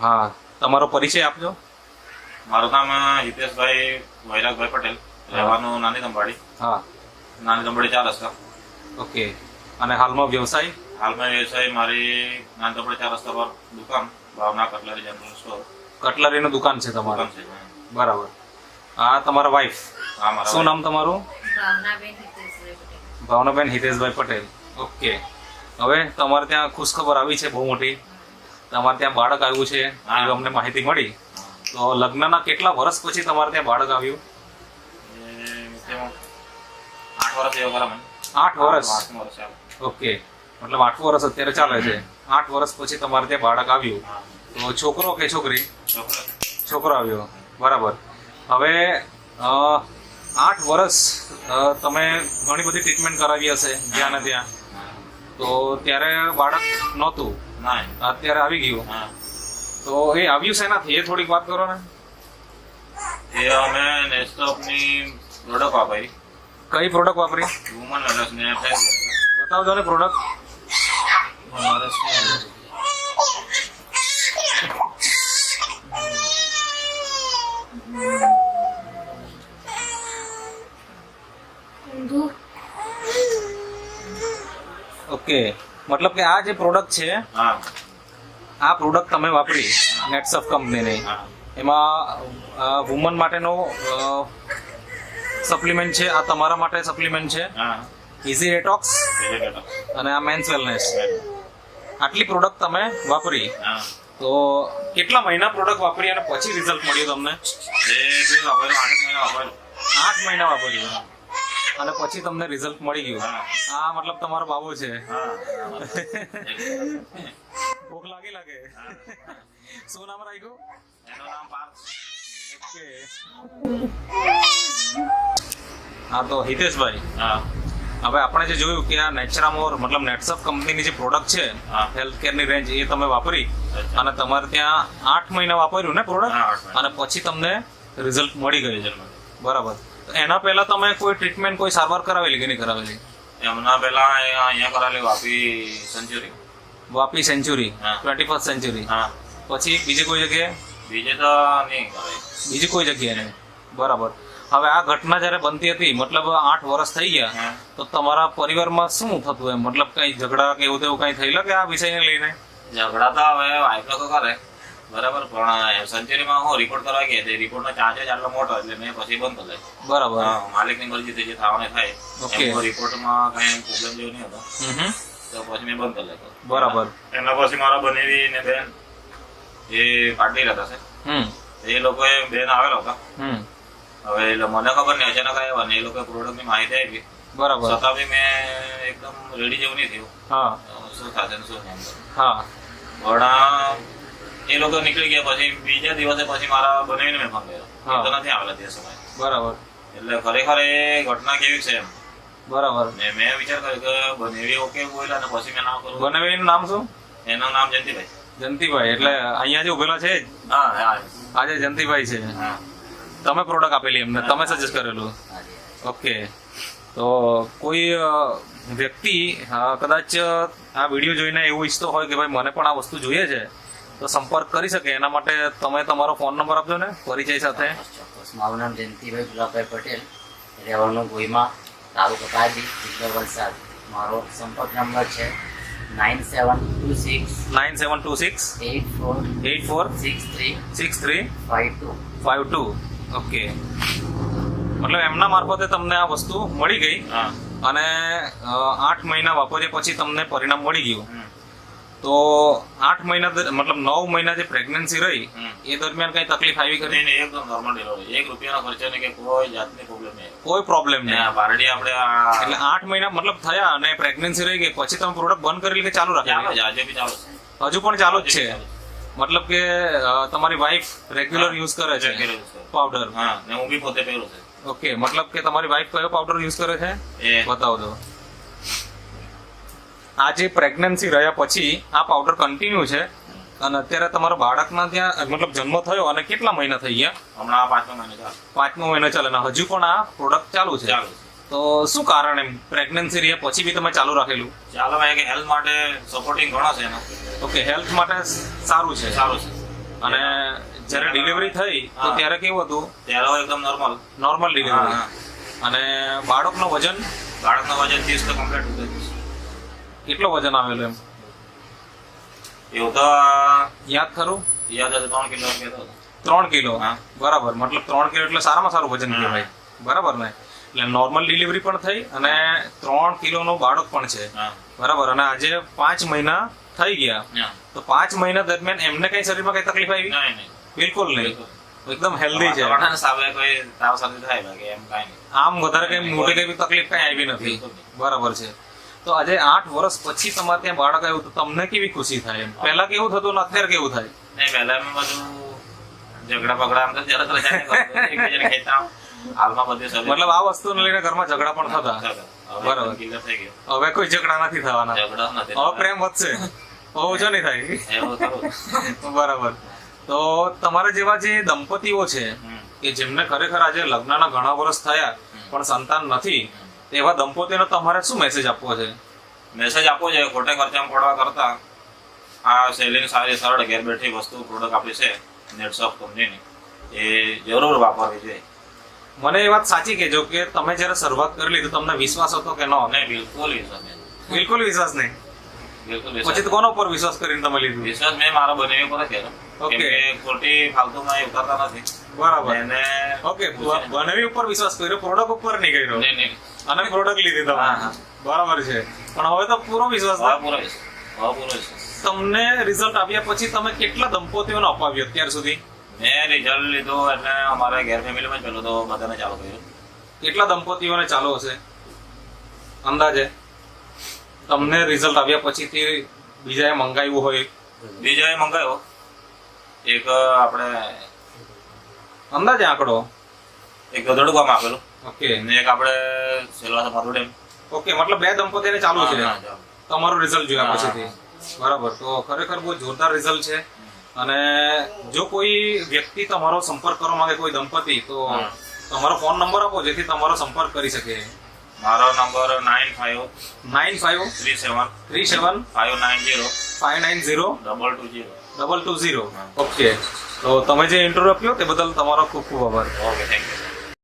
હા તમારો પરિચય આપજો. મારું નામ હિતેશભાઈ વૈરાગભાઈ પટેલ. રહેવાનું નાની દંબાડી હા. નાની દંબાડી ચાર રસ્તા. ઓકે. અને હાલમાં વ્યવસાય? હાલમાં વ્યવસાય મારી નાની દંબાડી ચાર રસ્તા પર દુકાન ભાવના કટલરી જનરલ સ્ટોર. કટલરીનું દુકાન છે તમારું? છે બરાબર. હા તમારા વાઈફ શું નામ તમારું? ભાવનાબેન હિતેશભાઈ પટેલ. ભાવનાબેન હિતેશભાઈ પટેલ. ઓકે. હવે તમારે ત્યાં ખુશખબર આવી છે બહુ મોટી? તમારે ત્યાં બાળક આવ્યું છે. એવી અમને માહિતી મળી. તો લગ્નના કેટલા વર્ષ પછી તમારે ત્યાં બાળક આવ્યું? આઠ વર્ષ ઓકે. મતલબ આઠ વર્ષ અત્યારે ચાલે છે. આઠ વર્ષ પછી તમારે ત્યાં બાળક આવ્યું. તો છોકરો કે છોકરી? છોકરો. છોકરો આવ્યો. બરાબર. હવે આઠ વર્ષ તમે ઘણી બધી ટ્રીટમેન્ટ કરાવી હશે જ્યાં ને ત્યાં. તો ત્યારે બાળક નહોતું. ના અત્યારે આવી ગયું. હા. તો એ આવ્યું શેનાથી? એ થોડીક વાત કરો ને. એ અમે નેસ્ટોપની પ્રોડક્ટ વાપરી. કઈ પ્રોડક્ટ વાપરી? વુમન વેલનેસ ને ફેસ બતાવજો ને પ્રોડક્ટ ઓકે મતલબ કે આ જે પ્રોડક્ટ છે આ પ્રોડક્ટ તમે વાપરી નેટસફ કંપનીની એમાં વુમન માટેનો સપ્લિમેન્ટ છે આ તમારા માટે સપ્લિમેન્ટ છે. ઇઝી રેટોક્સ અને આ મેન્સ વેલનેસ આટલી પ્રોડક્ટ તમે વાપરી. તો કેટલા મહિના પ્રોડક્ટ વાપરી અને પછી રિઝલ્ટ મળ્યું તમને? આઠ મહિના વાપર્યું. આઠ મહિના વાપર્યું. અને પછી તમને રિઝલ્ટ મળી ગયું. હા. આ મતલબ તમારો બાબુ છે. ભૂખ લાગી લાગે. શું નામ રાખ્યું? એનું નામ પાર્થ. ઓકે. હા તો હિતેશભાઈ. હા. હવે આપણે જે જોયું કે આ નેચરામોર મતલબ નેટસફ કંપનીની જે પ્રોડક્ટ છે હેલ્થ કેરની રેન્જ એ તમે વાપરી અને તમારે ત્યાં આઠ મહિના વાપર્યું ને પ્રોડક્ટ અને પછી તમને રિઝલ્ટ મળી ગયું. બરાબર. એના પહેલા તમે કોઈ ટ્રીટમેન્ટ કોઈ સારવાર કરાવેલી કે નહીં કરાવેલી? એમના પહેલા અહીંયા કરાવેલી Vapi century Vapi century. Twenty first century હા. પછી બીજી કોઈ જગ્યાએ? બીજે તો નહીં બીજી કોઈ જગ્યાએ નહીં. બરાબર. હવે આ ઘટના જ્યારે બનતી હતી મતલબ આઠ વર્ષ થઈ ગયા. તો તમારા પરિવારમાં શું થતું એમ? મતલબ કઈ ઝઘડા કે એવું તેવું કઈ થયેલા કે આ વિષયને લઈને? ઝઘડા તો હવે વાઈફ લોકો કરે. બરાબર? પણ સેન્ચુરીમાં હું રિપોર્ટ કરવા ગયા તે રિપોર્ટનો ચાર્જ જ આટલો મોટો એટલે મેં પછી બંધ કરી. બરાબર. માલિકની મરજી થઈ જે થવાને થાય. ઓકે રિપોર્ટમાં કઈ પ્રોબ્લેમ જેવું નહીં હતો. તો પછી મેં બંધ કરી લીધો. બરાબર. એના પછી મારા બનેવી ને બેન એ પાટલી રહેતા છે. એ લોકોએ બેન આવેલો હતા. હમ. હવે એટલે મને ખબર નહીં અચાનક આવ્યા ને એ લોકો પ્રોડક્ટની માહિતી આપી. બરાબર. છતાં બી મેં એકદમ રેડી જેવું નહીં થયું. હા. શું થશે શું નહીં હા. પણ એ લોકો નીકળી ગયા પછી બીજા દિવસે પછી મારા બનેવીને મેં હા. એ તો નથી આવેલા તે સમય. બરાબર. એટલે ખરેખર એ ઘટના કેવી છે એમ? બરાબર. ને મેં વિચાર કર્યો કે બનેવી ઓકે બોલ્યા અને પછી મેં નામ કરું. બનાવીનું નામ શું? એનું નામ જયંતિભાઈ. જયંતિભાઈ એટલે અહીંયા જે ઉભેલા છે આજે જયંતિભાઈ છે. તમે પ્રોડક્ટ આપેલી એમને તમે સજેસ્ટ કરેલું. ઓકે તો કોઈ વ્યક્તિ કદાચ આ વીડિયો જોઈને એવું ઈચ્છતો હોય કે ભાઈ મને પણ આ વસ્તુ જોઈએ છે તો સંપર્ક કરી શકે. એના માટે તમે તમારો ફોન નંબર આપજો ને પરિચય સાથે. ચોક્કસ. મારું નામ જયંતિભાઈ ગુલાબભાઈ પટેલ. રહેવાનું ગોઈમાં તાલુકો કાજી જિલ્લો વલસાડ. મારો સંપર્ક નંબર છે nine seven two six nine seven two six eight four eight four six three six three five two. Five two. Okay. મતલબ એમના મારફતે તમને આ વસ્તુ મળી ગઈ અને આઠ મહિના વાપર્યા પછી તમને પરિણામ મળી ગયું. તો આઠ મહિના મતલબ નવ મહિના જે પ્રેગ્નન્સી રહી એ દરમિયાન કઈ તકલીફ આવી ખરી? નહીં એકદમ નોર્મલ ડિલિવરી એક રૂપિયાનો ખર્ચો નહીં કે કોઈ જાતની પ્રોબ્લેમ નહીં. કોઈ પ્રોબ્લેમ નહીં. આ આપણે એટલે આઠ મહિના મતલબ થયા અને પ્રેગ્નન્સી રહી ગઈ પછી તમે પ્રોડક્ટ બંધ કરી કે ચાલુ રાખી આજે બી ચાલુ હજુ પણ ચાલુ જ છે. મતલબ કે તમારી વાઈફ રેગ્યુલર યુઝ કરે છે પાવડર હા ને હું બી પોતે પહેરું છું. ઓકે મતલબ કે તમારી વાઈફ કયો પાવડર યુઝ કરે છે? એ. બતાવો દો આ જે પ્રેગ્નન્સી રહ્યા પછી આ પાવડર કન્ટિન્યુ છે. અને અત્યારે તમારા બાળકના ત્યાં મતલબ જન્મ થયો અને કેટલા મહિના થઈ ગયા? હમણાં આ મહિનો મહિને ચાલે. પાંચમો મહિનો ચાલે. અને હજુ પણ આ પ્રોડક્ટ ચાલુ છે. ચાલુ તો શું કારણ એમ? પ્રેગ્નન્સી રહ્યા પછી બી તમે ચાલુ રાખેલું? ચાલો કે હેલ્થ માટે સપોર્ટિંગ ઘણો છે એનો. ઓકે હેલ્થ માટે સારું છે. સારું છે. અને જ્યારે ડિલિવરી થઈ તો ત્યારે કેવું હતું? ત્યારે એકદમ નોર્મલ નોર્મલ ડિલિવરી અને બાળકનું વજન? બાળકનું વજન ત્રીસ તો કમ્પ્લીટ ઉતરી કેટલો વજન આવેલો એમ? એવું તો યાદ ખરું? યાદ હતું ત્રણ કિલો ત્રણ કિલો? હા. બરાબર. મતલબ ત્રણ કિલો એટલે સારામાં સારું વજન કહેવાય. બરાબર ને? એટલે નોર્મલ ડિલિવરી પણ થઈ અને ત્રણ કિલોનો બાળક પણ છે. બરાબર. અને આજે પાંચ મહિના થઈ ગયા. તો પાંચ મહિના દરમિયાન એમને કઈ શરીરમાં કઈ તકલીફ આવી? બિલકુલ નહીં. એકદમ હેલ્ધી છે. આમ વધારે કઈ મોટી કઈ તકલીફ કઈ આવી નથી. બરાબર છે. તો આજે આઠ વર્ષ પછી તમારે ત્યાં બાળક આવ્યું તો તમને કેવી ખુશી થાય પહેલા કેવું થતું ને અત્યારે કેવું થાય? નહીં પહેલા એમ બધું ઝઘડા બગડા આમ તો જરત હાલમાં બધું મતલબ આ વસ્તુને લઈને ઘરમાં ઝઘડા પણ થતા. હવે બરાબર. હવે કોઈ ઝઘડા નથી થવાના. ઝઘડા નથી હવે પ્રેમ વધશે. ઓછો નહીં થાય. બરાબર. તો તમારા જેવા જે દંપતીઓ છે કે જેમને ખરેખર આજે લગ્નના ઘણા વર્ષ થયા પણ સંતાન નથી એવા દંપતીને તમારે શું મેસેજ આપવો છે? મેસેજ આપવો છે ખોટે ખર્ચામાં પડવા કરતા. આ સેલિંગ સારી સરળ ઘેર બેઠી વસ્તુ પ્રોડક્ટ આપી છે નેટસોફ કંપનીની એ જરૂર વાપરવી જોઈએ મને એ વાત સાચી કહેજો કે તમે જ્યારે શરૂઆત કરી લીધું તમને વિશ્વાસ હતો કે ન? નહીં બિલકુલ વિશ્વાસ નહીં. બિલકુલ વિશ્વાસ નહીં? બિલકુલ પછી તો કોના પર વિશ્વાસ કરીને તમે લીધું? વિશ્વાસ મેં મારા બને પર કર્યો. ઓકે. ખોટી ફાલતુમાં એ ઉતારતા નથી. બરાબર. અને ઓકે. બનેવી ઉપર વિશ્વાસ કર્યો પ્રોડક્ટ ઉપર નહીં કર્યો. નહીં, નહીં. અને પ્રોડક્ટ લીધી તમે. બરાબર છે. પણ હવે તો પૂરો વિશ્વાસ પૂરો વિશ્વાસ. તમને રિઝલ્ટ આવ્યા પછી તમે કેટલા દંપતીઓને અપાવ્યું અત્યાર સુધી? મેં રિઝલ્ટ લીધું એટલે અમારા ઘેર ફેમિલીમાં પેલું તો બધાને ચાલુ કર્યું. કેટલા દંપતીઓને ચાલુ હશે? અંદાજે? તમને રિઝલ્ટ આવ્યા પછીથી બીજાએ મંગાવ્યું હોય. બીજાએ મંગાવ્યો. એક આપણે અંદાજે આંકડો? એક ગધેડું ગામ આપેલું. ઓકે. ને એક આપણે સેલવાસા મારું ડેમ. ઓકે મતલબ બે દંપતીને ચાલુ છે. તમારું રિઝલ્ટ જોયા. પછીથી. બરાબર. તો ખરેખર બહુ જોરદાર રિઝલ્ટ છે. અને જો કોઈ વ્યક્તિ તમારો સંપર્ક કરવા માંગે કોઈ દંપતી તો તમારો ફોન નંબર આપો જેથી તમારો સંપર્ક કરી શકે. મારો number nine five nine five three seven three seven five nine zero five nine zero double two zero double two zero okay તો તમે જે ઇન્ટરવ્યુ આપ્યો તે બદલ તમારો ખૂબ ખૂબ આભાર. Okay thank you